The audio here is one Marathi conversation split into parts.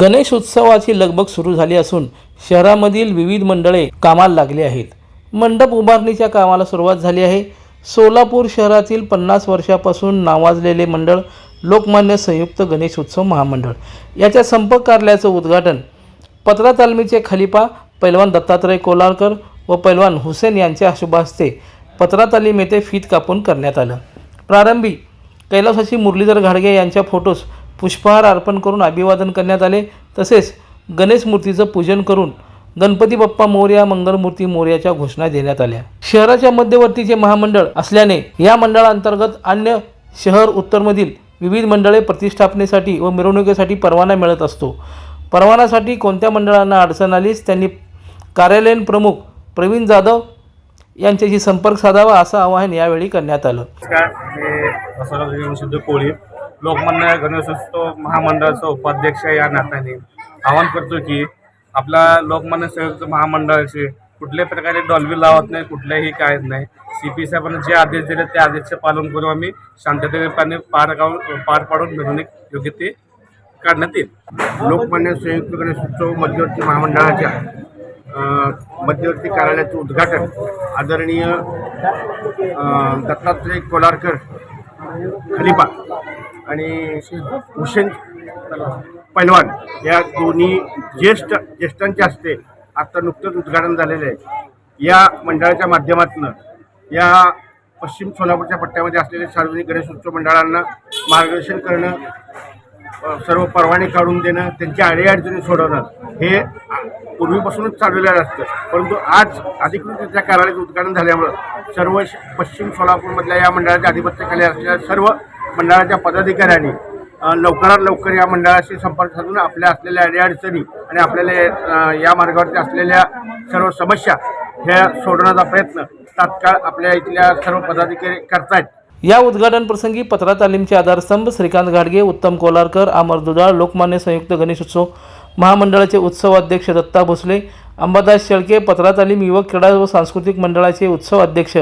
गणेश उत्सवाची लगबग सुरू झाली असून शहरामधील विविध मंडळे कामाला लागली आहेत. मंडप उभारणीच्या कामाला सुरुवात झाली आहे. सोलापूर शहरातील पन्नास वर्षापासून नावाजलेले मंडळ लोकमान्य संयुक्त गणेश उत्सव महामंडळ. याच्या संपर्क कार्यालयाचं उद्घाटन पत्रा तालमीचे खलिफा पैलवान दत्तात्रय कोलारकर व पैलवान हुसेन यांच्या शुभ हस्ते पत्रा तालीम येथे फीत कापून करण्यात आलं. प्रारंभी कैलासाची मुरलीधर घाडगे यांच्या फोटोस पुष्पहार अर्पण करून अभिवादन करण्यात आले. तसेच गणेश मूर्तीचं पूजन करून गणपती बाप्पा मोर्या मंगलमूर्ती मोर्याच्या घोषणा देण्यात आल्या. शहराच्या मध्यवर्तीचे महामंडळ असल्याने या मंडळाअंतर्गत अन्य शहर उत्तरमधील विविध मंडळे प्रतिष्ठापनेसाठी व मिरवणुकीसाठी परवाना मिळत असतो. परवानासाठी कोणत्या मंडळांना अडचण आलीच? त्यांनी कार्यालयीन प्रमुख प्रवीण जाधव यांच्याशी संपर्क साधावा असं आवाहन यावेळी करण्यात आलं. सिद्ध कोळी. लोकमान्य गणेशोत्सव महामंडळाचा उपाध्यक्ष या नात्याने आवाहन करतो की आपला लोकमान्य संयुक्त महामंडळाचे कुठल्याही प्रकारे डॉल्बी लावत नाही कुठल्याही काय नाही. सी पी साहेबांना जे आदेश दिले त्या आदेशचे पालन करून आम्ही. शांततेने पार गाव पार पाडून मिरवणूक योग्य ते काढण्यात येईल. लोकमान्य संयुक्त गणेश उत्सव मध्यवर्ती महामंडळाच्या मध्यवर्ती कार्यालयाचं उद्घाटन आदरणीय दत्तात्रय कोलारकर खलिफा आणि हुसेन पैलवान या दोन्ही ज्येष्ठ ज्येष्ठांच्या हस्ते आता नुकतंच उद्घाटन झालेलं आहे. या मंडळाच्या माध्यमातून या पश्चिम सोलापूरच्या पट्ट्यामध्ये असलेल्या सार्वजनिक गणेश उत्सव मंडळांना मार्गदर्शन करणं सर्व परवाने काढून देणं त्यांच्या अडीअडचणी सोडवणं हे पूर्वीपासूनच चालवलेलं असतं. परंतु आज अधिकृतरित्या कार्यालयाचं उद्घाटन झाल्यामुळं सर्व श- पश्चिम सोलापूरमधल्या या मंडळाच्या अधिपत्याखाली असलेल्या सर्व मंडळाच्या पदाधिकाऱ्यांनी लवकरात लवकर या मंडळाशी संपर्क साधून आपल्या असलेल्या अडीअडचणी आणि आपल्याला या मार्गावरती असलेल्या सर्व समस्या ह्या सोडवण्याचा प्रयत्न तात्काळ आपल्या इथल्या सर्व पदाधिकारी करतायत. या उद्घाटन प्रसंगी पत्रा तालीमचे आधारस्तंभ श्रीकांत घाडगे उत्तम कोलारकर अमर दुधाळ लोकमान्य संयुक्त गणेशोत्सव महामंडळाचे उत्सव अध्यक्ष दत्ता भोसले अंबादास शेळके पत्रा तालीम युवक क्रीडा व सांस्कृतिक मंडळाचे उत्सव अध्यक्ष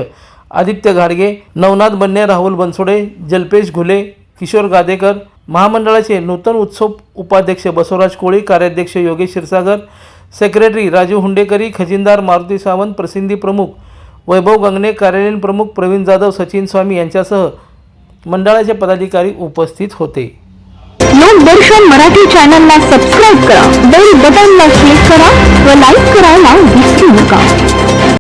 आदित्य घाडगे नवनाथ बन्ने राहुल बनसोडे जल्पेश घुले किशोर गादेकर महामंडळाचे नूतन उत्सव उपाध्यक्ष बसवराज कोळी कार्याध्यक्ष योगेश क्षीरसागर सेक्रेटरी राजू हुंडेकरी खजिनदार मारुती सावंत प्रसिद्धी प्रमुख वैभव गंगणे कार्यालयीन प्रमुख प्रवीण जाधव सचिन स्वामी यांच्यासह मंडळाचे पदाधिकारी उपस्थित होते. लोकदर्शन मराठी चॅनलला सबस्क्राईब करा बेल बटनला क्लिक करा व लाईक करायला विसरू नका.